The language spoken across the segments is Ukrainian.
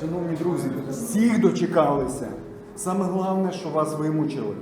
Шановні друзі, всіх дочекалися. Саме головне, що вас вимучили.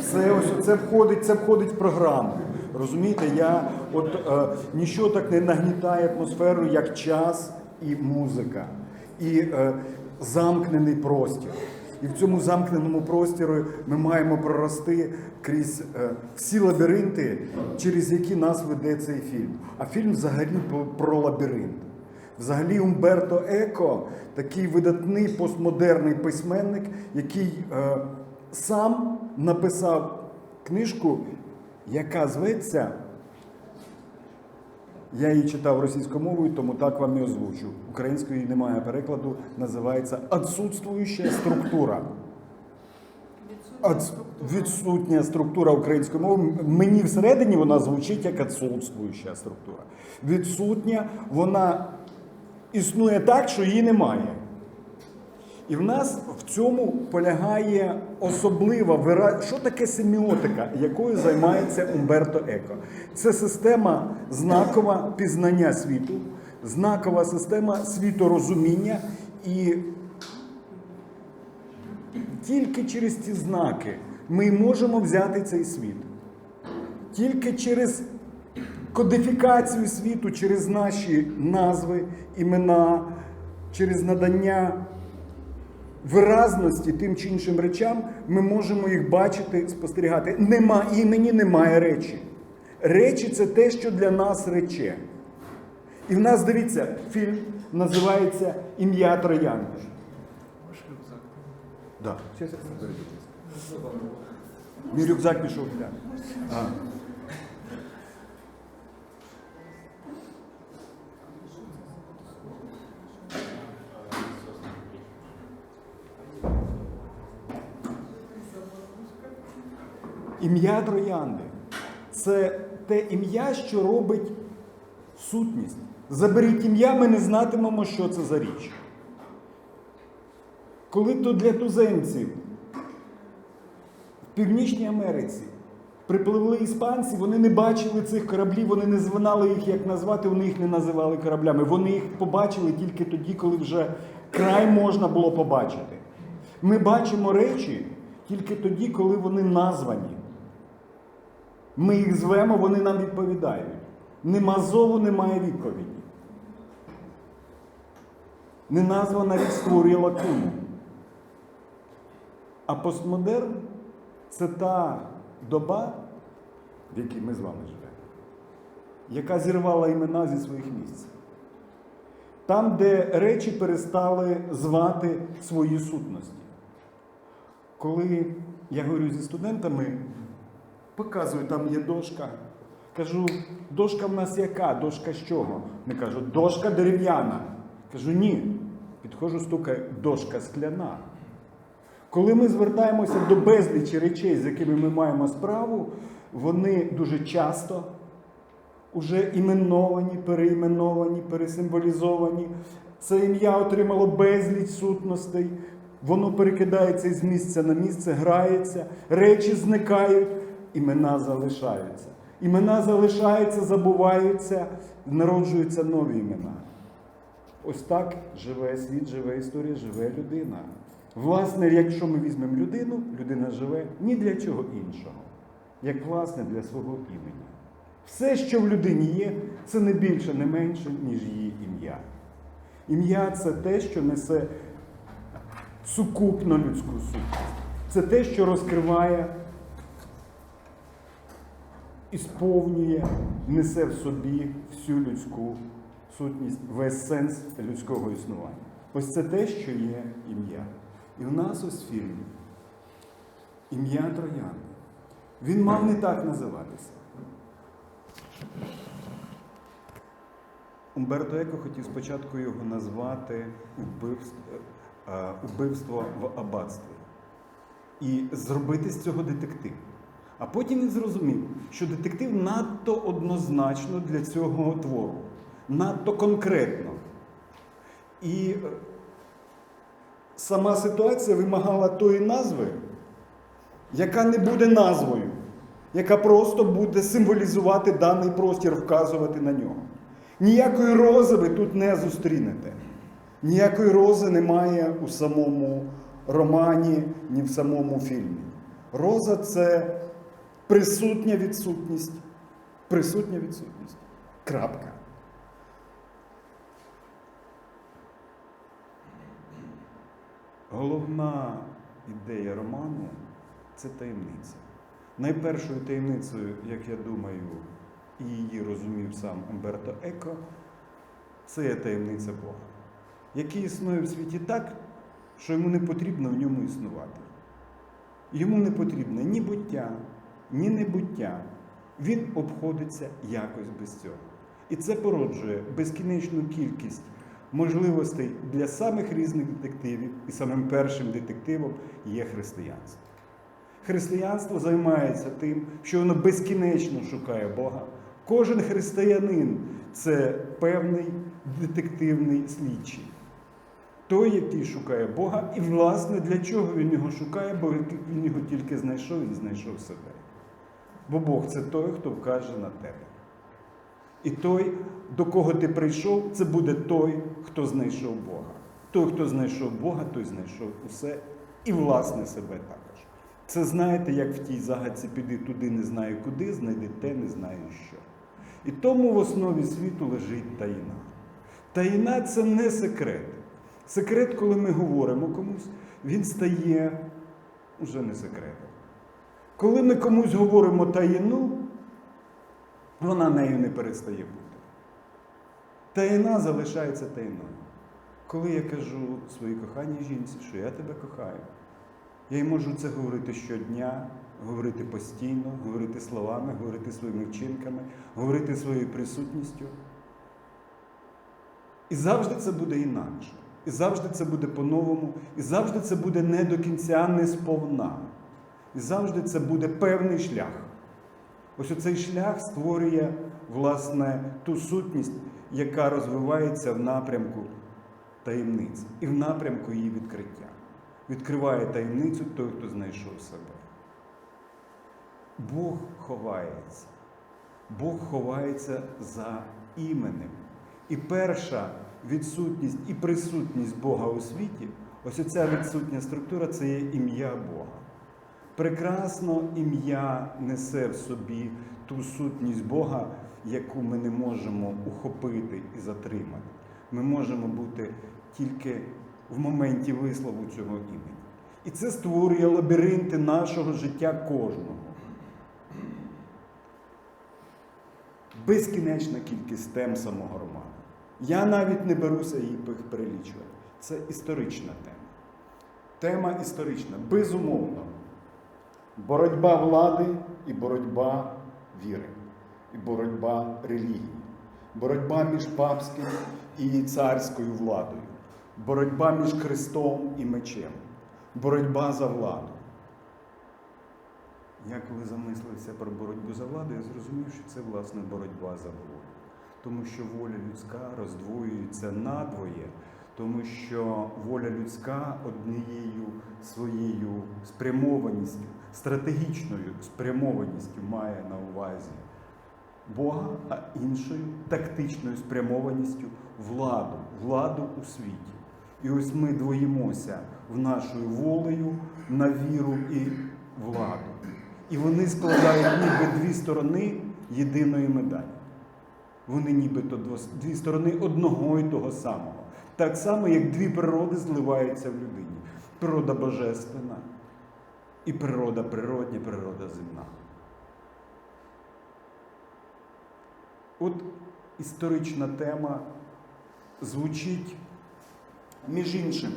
Все ось це входить, це входить в програму. Розумієте, я от е, нічого так не нагнітає атмосферу, як час і музика, і е, замкнений простір. І в цьому замкненому просторі ми маємо прорости крізь е, всі лабіринти, через які нас веде цей фільм. А фільм взагалі про лабіринт. Взагалі Умберто Еко такий видатний постмодерний письменник, який е, сам написав книжку, яка зветься. Я її читав російською мовою, тому так вам і озвучу. Української немає перекладу, називається «Отсутствуюча структура. Відсутня структура української мови. Мені всередині вона звучить як відсутствуюча структура. Відсутня, вона існує так, що її немає. І в нас в цьому полягає особлива вира... Що таке семіотика, якою займається Умберто Еко? Це система знакова пізнання світу, знакова система світорозуміння і тільки через ці знаки ми можемо взяти цей світ. Тільки через кодифікацію світу, через наші назви, імена, через надання виразності тим чи іншим речам, ми можемо їх бачити, спостерігати. Нема імені, немає речі. Речі це те, що для нас рече. І в нас, дивіться, фільм називається Ім'я Троянди. Да. Сейчас я. Мій рюкзак пішов. А. Ім'я Троянди це те ім'я, що робить сутність. Заберіть ім'я, ми не знатимемо, що це за річ. Коли то для туземців в Північній Америці припливли іспанці, вони не бачили цих кораблів, вони не знали їх, як назвати, вони їх не називали кораблями. Вони їх побачили тільки тоді, коли вже край можна було побачити. Ми бачимо речі тільки тоді, коли вони названі. Ми їх звемо, вони нам відповідають. Нема зову, немає відповіді. Неназвана річ створює лакуну. А постмодерн це та доба, в якій ми з вами живемо, яка зірвала імена зі своїх місць. Там, де речі перестали звати свої сутності. Коли я говорю зі студентами, показую, там є дошка. Кажу, дошка в нас яка? Дошка з чого? Вони кажуть, дошка дерев'яна. Кажу, ні. Підходжу, стукаю, дошка скляна. Коли ми звертаємося до безлічі речей, з якими ми маємо справу, вони дуже часто вже іменовані, переіменовані, пересимволізовані. Це ім'я отримало безліч сутностей, воно перекидається із місця на місце, грається, речі зникають, імена залишаються. Імена залишаються, забуваються, народжуються нові імена. Ось так живе світ, живе історія, живе людина. Власне, якщо ми візьмемо людину, людина живе ні для чого іншого, як власне для свого імені. Все, що в людині є, це не більше, не менше, ніж її ім'я. Ім'я це те, що несе сукупно людську сутність. Це те, що розкриває і сповнює, несе в собі всю людську сутність, весь сенс людського існування. Ось це те, що є ім'я. І в нас ось фільм Ім'я Троянди. Він мав не так називатися. Умберто Еко хотів спочатку його назвати «Убивство, убивство в аббатстві і зробити з цього детектив. А потім він зрозумів, що детектив надто однозначно для цього твору, надто конкретно. І е, сама ситуація вимагала тої назви, яка не буде назвою, яка просто буде символізувати даний простір, вказувати на нього. Ніякої рози ви тут не зустрінете. Ніякої рози немає у самому романі, ні в самому фільмі. Роза це присутня відсутність. Присутня відсутність. Крапка. Головна ідея роману це таємниця. Найпершою таємницею, як я думаю, і її розумів сам Умберто Еко, це є таємниця Бога, який існує в світі так, що йому не потрібно в ньому існувати. Йому не потрібне ні буття, ні небуття. Він обходиться якось без цього. І це породжує безкінечну кількість можливостей для самих різних детективів, і самим першим детективом є християнство. Християнство займається тим, що воно безкінечно шукає Бога. Кожен християнин це певний детективний слідчий. Той, який шукає Бога, і, власне, для чого він його шукає, бо він його тільки знайшов, він знайшов себе. Бо Бог це той, хто вкаже на тебе. І той, до кого ти прийшов, це буде той, хто знайшов Бога. Той, хто знайшов Бога, той знайшов усе і, власне, себе також. Це знаєте, як в тій загадці піди туди, не знаю куди, знайди те, не знаю що. І тому в основі світу лежить таїна. Таїна це не секрет. Секрет, коли ми говоримо комусь, він стає уже не секретом. Коли ми комусь говоримо таїну, вона нею не перестає бути. Таїна залишається таїною. Коли я кажу своїй коханій жінці, що я тебе кохаю, я їй можу це говорити щодня, говорити постійно, говорити словами, говорити своїми вчинками, говорити своєю присутністю. І завжди це буде інакше. І завжди це буде по-новому, і завжди це буде не до кінця не сповна. І завжди це буде певний шлях. Ось оцей шлях створює, власне, ту сутність, яка розвивається в напрямку таємниці і в напрямку її відкриття. Відкриває таємницю той, хто знайшов себе. Бог ховається. Бог ховається за іменем. І перша відсутність і присутність Бога у світі, ось ця відсутня структура це є ім'я Бога. Прекрасно ім'я несе в собі ту сутність Бога, яку ми не можемо ухопити і затримати. Ми можемо бути тільки в моменті вислову цього імені. І це створює лабіринти нашого життя кожного. Безкінечна кількість тем самого роману. Я навіть не беруся їх перелічувати. Це історична тема. Тема історична, безумовно. Боротьба влади і боротьба віри, і боротьба релігії, боротьба між папським і царською владою, боротьба між Христом і мечем, боротьба за владу. Я коли замислився про боротьбу за владу, я зрозумів, що це власне боротьба за волю. Тому що воля людська роздвоюється надвоє, тому що воля людська однією своєю спрямованістю, стратегічною спрямованістю має на увазі Бога, а іншою тактичною спрямованістю владу, владу у світі. І ось ми двоїмося в нашою волею на віру і владу. І вони складають ніби дві сторони єдиної медалі. Вони нібито дві сторони одного і того самого. Так само, як дві природи зливаються в людині. Природа божественна і природа природня, природа земна. От історична тема звучить, між іншим,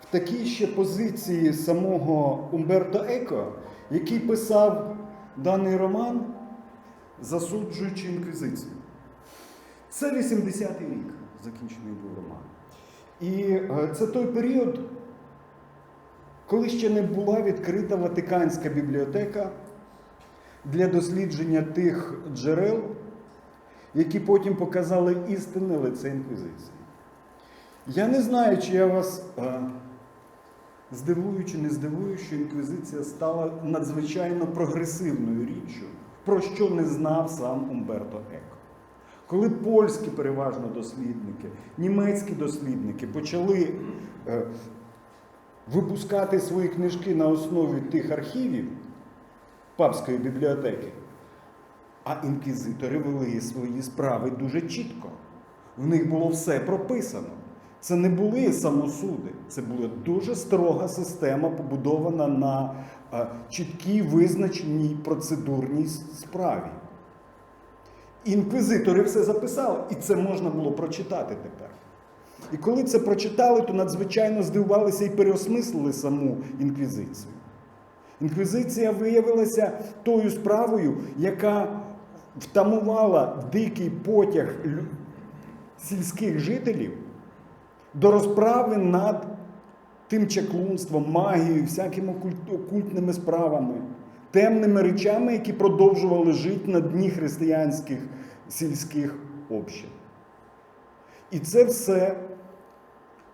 в такій ще позиції самого Умберто Еко, який писав даний роман, засуджуючи інквізицію. Це 80-й рік, закінчений був роман. І е, це той період, коли ще не була відкрита Ватиканська бібліотека для дослідження тих джерел, які потім показали істинне лице інквізиції. Я не знаю, чи я вас е, здивую чи не здивую, що інквізиція стала надзвичайно прогресивною річчю, про що не знав сам Умберто Еко. Коли польські переважно дослідники, німецькі дослідники почали е, випускати свої книжки на основі тих архівів папської бібліотеки, а інквізитори вели свої справи дуже чітко. В них було все прописано. Це не були самосуди, це була дуже строга система, побудована на е, чіткій визначеній процедурній справі. Інквізитори все записали, і це можна було прочитати тепер. І коли це прочитали, то надзвичайно здивувалися і переосмислили саму інквізицію. Інквізиція виявилася тою справою, яка втамувала дикий потяг сільських жителів до розправи над тим чаклунством, магією, всякими окульт- окультними справами, темними речами, які продовжували жити на дні християнських сільських общин. І це все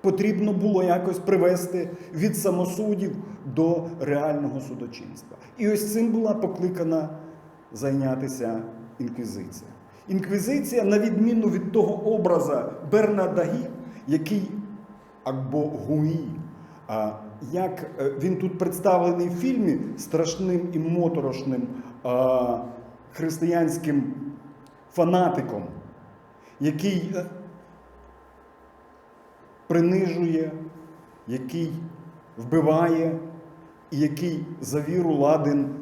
потрібно було якось привести від самосудів до реального судочинства. І ось цим була покликана зайнятися інквізиція. Інквізиція, на відміну від того образа Бернадагі, який або Гуї, як е, він тут представлений в фільмі страшним і моторошним християнським фанатиком, який е, принижує, який вбиває, і який за віру ладен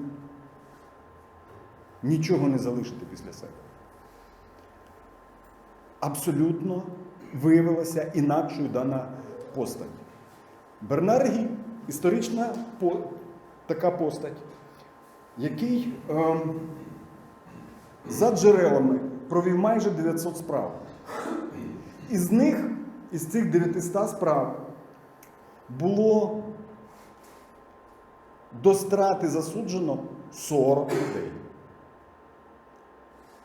нічого не залишити після себе. Абсолютно виявилася інакшою дана постать. Бернаргі історична така постать, який ем, за джерелами провів майже 900 справ. Із них, із цих 900 справ, було до страти засуджено 40 людей.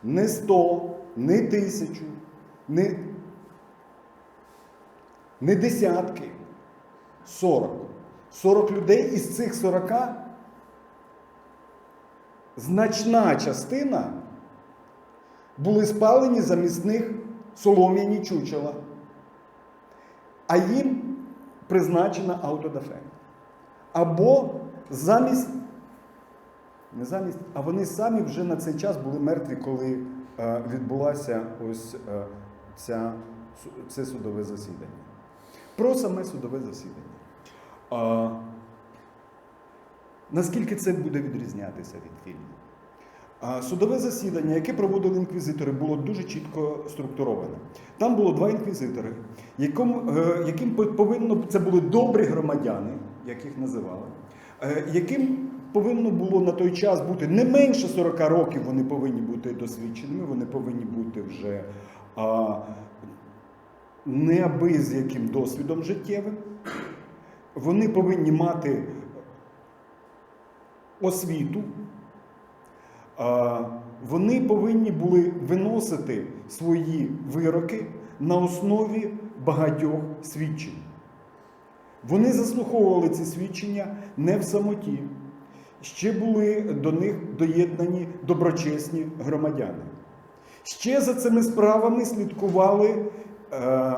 Не 100, не тисячу, не, не десятки. 40. 40 людей із цих 40 значна частина були спалені замість них солом'яні чучела, а їм призначена автодафе. Або замість, не замість, а вони самі вже на цей час були мертві, коли е, відбулося ось е, ця, це судове засідання. Про саме судове засідання. А, наскільки це буде відрізнятися від фільму? Судове засідання, яке проводили інквізитори, було дуже чітко структуроване. Там було два інквізитори, яким, е, яким повинно це були добрі громадяни, як їх називали, е, яким повинно було на той час бути не менше 40 років, вони повинні бути досвідченими, вони повинні бути вже а, не аби з яким досвідом життєвим. Вони повинні мати освіту, вони повинні були виносити свої вироки на основі багатьох свідчень. Вони заслуховували ці свідчення не в самоті. Ще були до них доєднані доброчесні громадяни. Ще за цими справами слідкували е,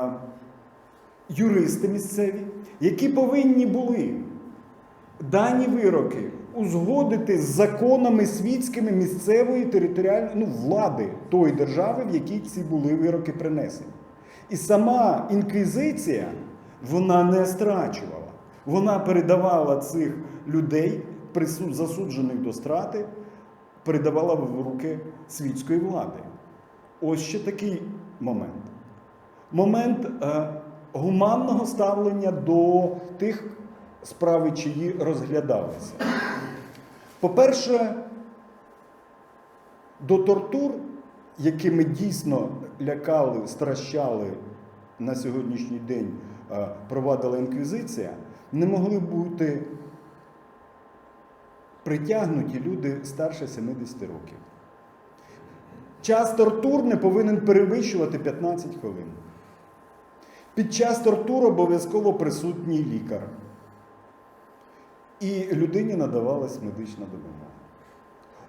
юристи місцеві, які повинні були дані вироки узгодити з законами світськими місцевої територіальної ну, влади тої держави, в якій ці були вироки принесені. І сама інквізиція вона не страчувала. Вона передавала цих людей, засуджених до страти, передавала в руки світської влади. Ось ще такий момент. Момент е, гуманного ставлення до тих справи, чиї розглядалися. По-перше, до тортур, якими дійсно лякали, стращали на сьогоднішній день е, провадила інквізиція, не могли бути притягнуті люди старше 70 років. Час тортур не повинен перевищувати 15 хвилин. Під час тортур обов'язково присутній лікар. І людині надавалась медична допомога.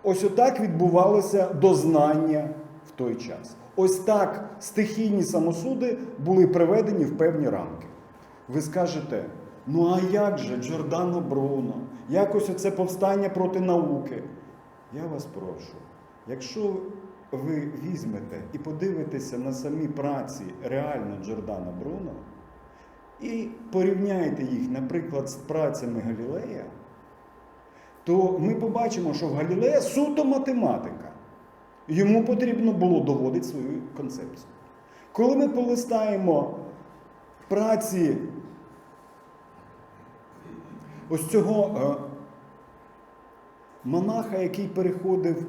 Ось отак відбувалося дознання в той час. Ось так стихійні самосуди були приведені в певні рамки. Ви скажете, ну а як же Джордано Бруно, якось оце повстання проти науки? Я вас прошу, якщо ви візьмете і подивитеся на самі праці реально Джордана Бруно і порівняєте їх, наприклад, з працями Галілея, то ми побачимо, що в Галілея суто математика. Йому потрібно було доводити свою концепцію. Коли ми полистаємо праці ось цього е, монаха, який переходив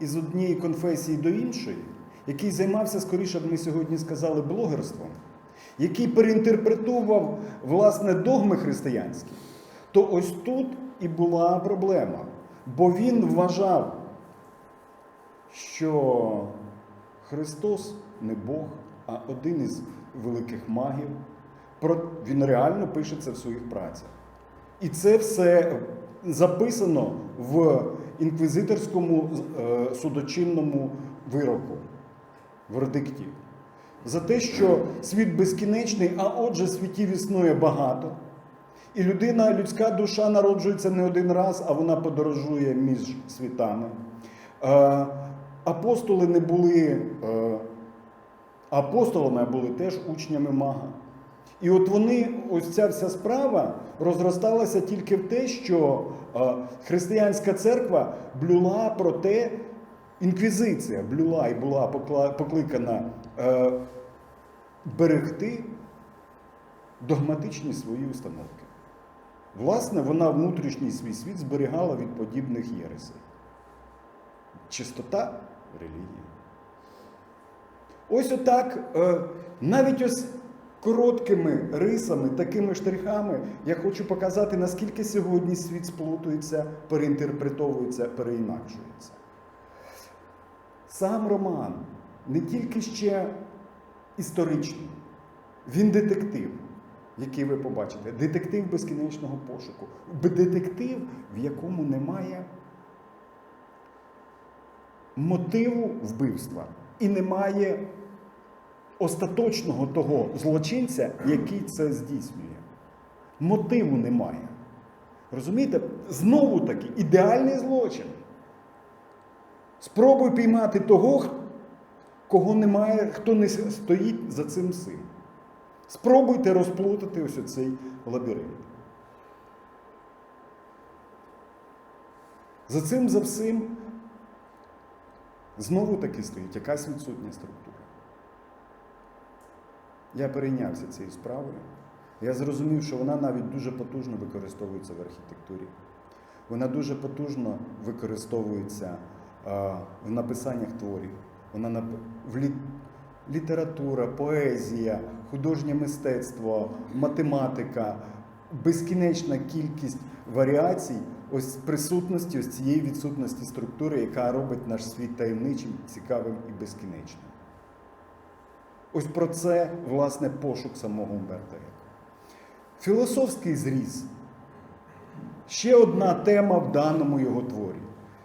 із однієї конфесії до іншої, який займався, скоріше б ми сьогодні сказали, блогерством, який переінтерпретував власне догми християнські, то ось тут і була проблема. Бо він вважав, що Христос не Бог, а один із великих магів. Він реально пише це в своїх працях. І це все записано в інквізиторському е, судочинному вироку, вердикті. За те, що світ безкінечний, а отже, світів існує багато. І людина, людська душа народжується не один раз, а вона подорожує між світами. Е, Апостоли не були е, апостолами, а були теж учнями мага. І от вони, ось ця вся справа розросталася тільки в те, що е, християнська церква блюла про те, інквізиція блюла і була покликана е, берегти догматичні свої установки. Власне, вона внутрішній свій світ зберігала від подібних єресей. Чистота релігії. Ось отак, е, навіть ось короткими рисами, такими штрихами, я хочу показати, наскільки сьогодні світ сплутується, переінтерпретовується, переінакшується. Сам роман не тільки ще історичний, він детектив, який ви побачите, детектив безкінечного пошуку, детектив, в якому немає мотиву вбивства і немає остаточного того злочинця, який це здійснює. Мотиву немає. Розумієте? Знову таки ідеальний злочин. Спробуй піймати того, кого немає, хто не стоїть за цим всім. Спробуйте розплутати ось оцей лабіринт. За цим за всім знову таки стоїть якась відсутня структура. Я перейнявся цією справою. Я зрозумів, що вона навіть дуже потужно використовується в архітектурі. Вона дуже потужно використовується в написаннях творів. Вона в лі... література, поезія, художнє мистецтво, математика, безкінечна кількість варіацій ось присутності ось цієї відсутності структури, яка робить наш світ таємничим, цікавим і безкінечним. Ось про це, власне, пошук самого Умберто Еко. Філософський зріз. Ще одна тема в даному його творі.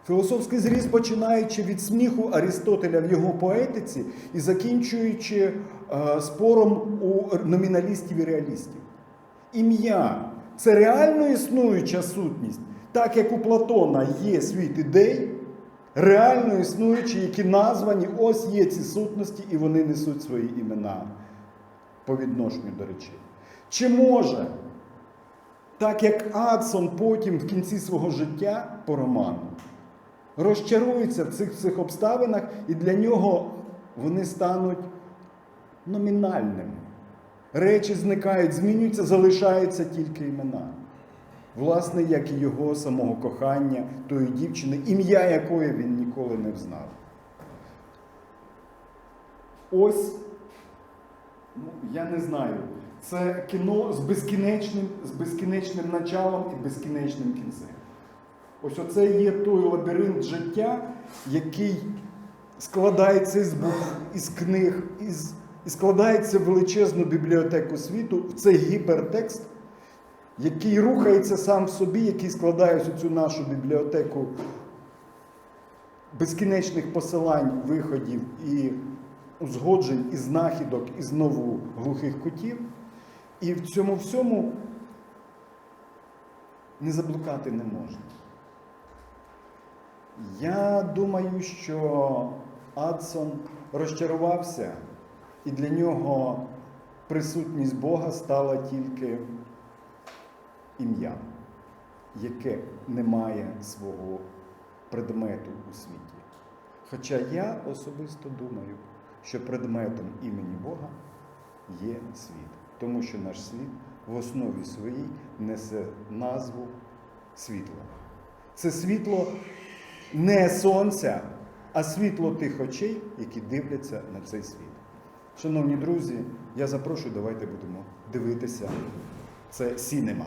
Філософський зріз, починаючи від сміху Арістотеля в його поетиці і закінчуючи е, спором у номіналістів і реалістів. Ім'я це реально існуюча сутність, так як у Платона є світ ідей, реально існуючі, які названі, ось є ці сутності, і вони несуть свої імена по відношенню до речей. Чи може, так як Адсон потім в кінці свого життя по роману розчарується в цих всіх обставинах, і для нього вони стануть номінальними. Речі зникають, змінюються, залишаються тільки імена. Власне, як і його самого кохання, тої дівчини, ім'я якої він ніколи не взнав. Ось, ну, я не знаю, це кіно з безкінечним, з безкінечним началом і безкінечним кінцем. Ось оце є той лабіринт життя, який складається із букв, із книг, із, і складається в величезну бібліотеку світу, в цей гіпертекст, який рухається сам в собі, який складає ось цю нашу бібліотеку безкінечних посилань, виходів і узгоджень і знахідок і знову глухих кутів. І в цьому всьому не заблукати не можна. Я думаю, що Адсон розчарувався, і для нього присутність Бога стала тільки ім'ям, яке не має свого предмету у світі. Хоча я особисто думаю, що предметом імені Бога є світ, тому що наш світ в основі своїй несе назву світла. Це світло не сонця, а світло тих очей, які дивляться на цей світ. Шановні друзі, я запрошую, давайте будемо дивитися. Це сінема.